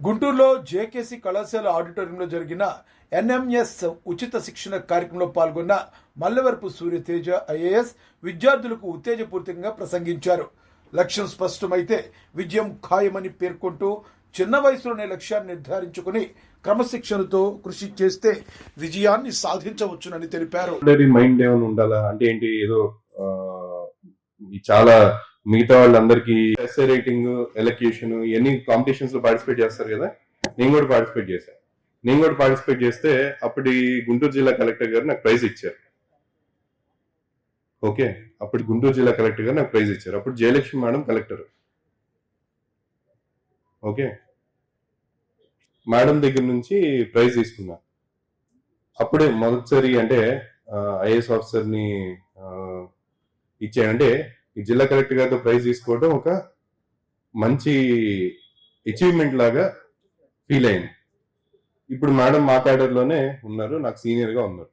గుంటూరులో జేకేసీ కళాశాల ఆడిటోరియంలో జరిగిన ఎన్ఎంఎస్ ఉచిత శిక్షణ కార్యక్రమంలో పాల్గొన్న మల్లవరపు సూర్యతేజ ఐఏఎస్ విద్యార్థులకు ఉత్తేజపూరితంగా ప్రసంగించారు. లక్ష్యం స్పష్టమైతే విజయం ఖాయమని పేర్కొంటూ చిన్న వయసులోనే లక్ష్యాన్ని నిర్ధారించుకుని క్రమశిక్షణతో కృషి చేస్తే విజయాన్ని సాధించవచ్చునని తెలిపారు. మైండ్ ఏమైనా ఉండాలా? అంటే ఏంటి? ఏదో చాలా మిగతా వాళ్ళందరికీ ఎస్ఏ రైటింగ్ ఎలక్యూషన్ ఇవన్నీ కాంపిటీషన్స్లో పార్టిసిపేట్ చేస్తారు కదా. నేను కూడా పార్టిసిపేట్ చేశాను నేను కూడా పార్టిసిపేట్ చేస్తే అప్పటి గుంటూరు జిల్లా కలెక్టర్ గారు నాకు ప్రైజ్ ఇచ్చారు. ఓకే అప్పుడు గుంటూరు జిల్లా కలెక్టర్ గారు నాకు ప్రైజ్ ఇచ్చారు. అప్పుడు Jayalakshmi madam collector okay madam దగ్గర నుంచి ప్రైజ్ తీసుకున్నా. అప్పుడే మొదటిసారి అంటే ఐఏఎస్ ఆఫీసర్ని ఇచ్చాయంటే ఈ జిల్లా కలెక్టర్ గారితో ప్రైజ్ తీసుకోవడం ఒక మంచి అచీవ్మెంట్ లాగా ఫీల్ అయింది. ఇప్పుడు మేడం మా క్యాడర్లోనే ఉన్నారు నాకు సీనియర్గా ఉన్నారు.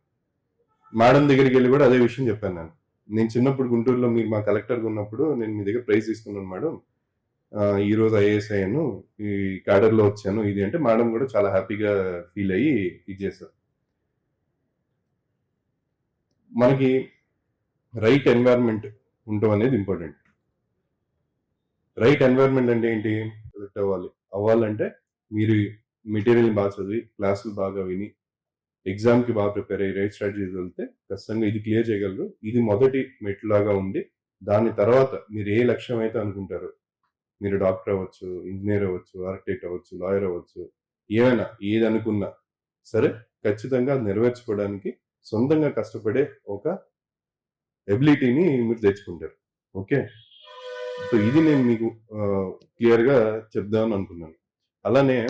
మేడం దగ్గరికి వెళ్ళి కూడా అదే విషయం చెప్పాను నేను. నేను చిన్నప్పుడు గుంటూరులో మీరు మా కలెక్టర్గా ఉన్నప్పుడు నేను మీ దగ్గర ప్రైజ్ తీసుకున్నాను మేడం. ఈరోజు ఐఏఎస్ అయ్యాను ఈ క్యాడర్లో వచ్చాను ఇది అంటే మేడం కూడా చాలా హ్యాపీగా ఫీల్ అయ్యి ఇది చేశారు. మనకి రైట్ ఎన్వైర్న్మెంట్ ఉండటం అనేది ఇంపార్టెంట్ రైట్ ఎన్వైర్న్మెంట్ అంటే ఏంటి? సెలెక్ట్ అవ్వాలి. అవ్వాలంటే మీరు మెటీరియల్ బాగా చదివి క్లాసులు బాగా విని ఎగ్జామ్కి బాగా ప్రిపేర్ అయ్యి రైట్ స్ట్రాటజీస్ వెళ్తే ఖచ్చితంగా ఇది క్లియర్ చేయగలరు. ఇది మొదటి మెట్లాగా ఉండి దాని తర్వాత మీరు ఏ లక్ష్యం అయితే అనుకుంటారో మీరు డాక్టర్ అవ్వచ్చు ఇంజనీర్ అవ్వచ్చు ఆర్కిటెక్ట్ అవ్వచ్చు లాయర్ అవ్వచ్చు ఏమైనా ఏది అనుకున్నా సరే ఖచ్చితంగా నెరవేర్చుకోవడానికి సొంతంగా కష్టపడే ఒక ఎబిలిటీని మీరు తెచ్చుకుంటారు. ఓకే? సో ఇది నేను మీకు క్లియర్గా చెప్దామని అనుకున్నాను అలానే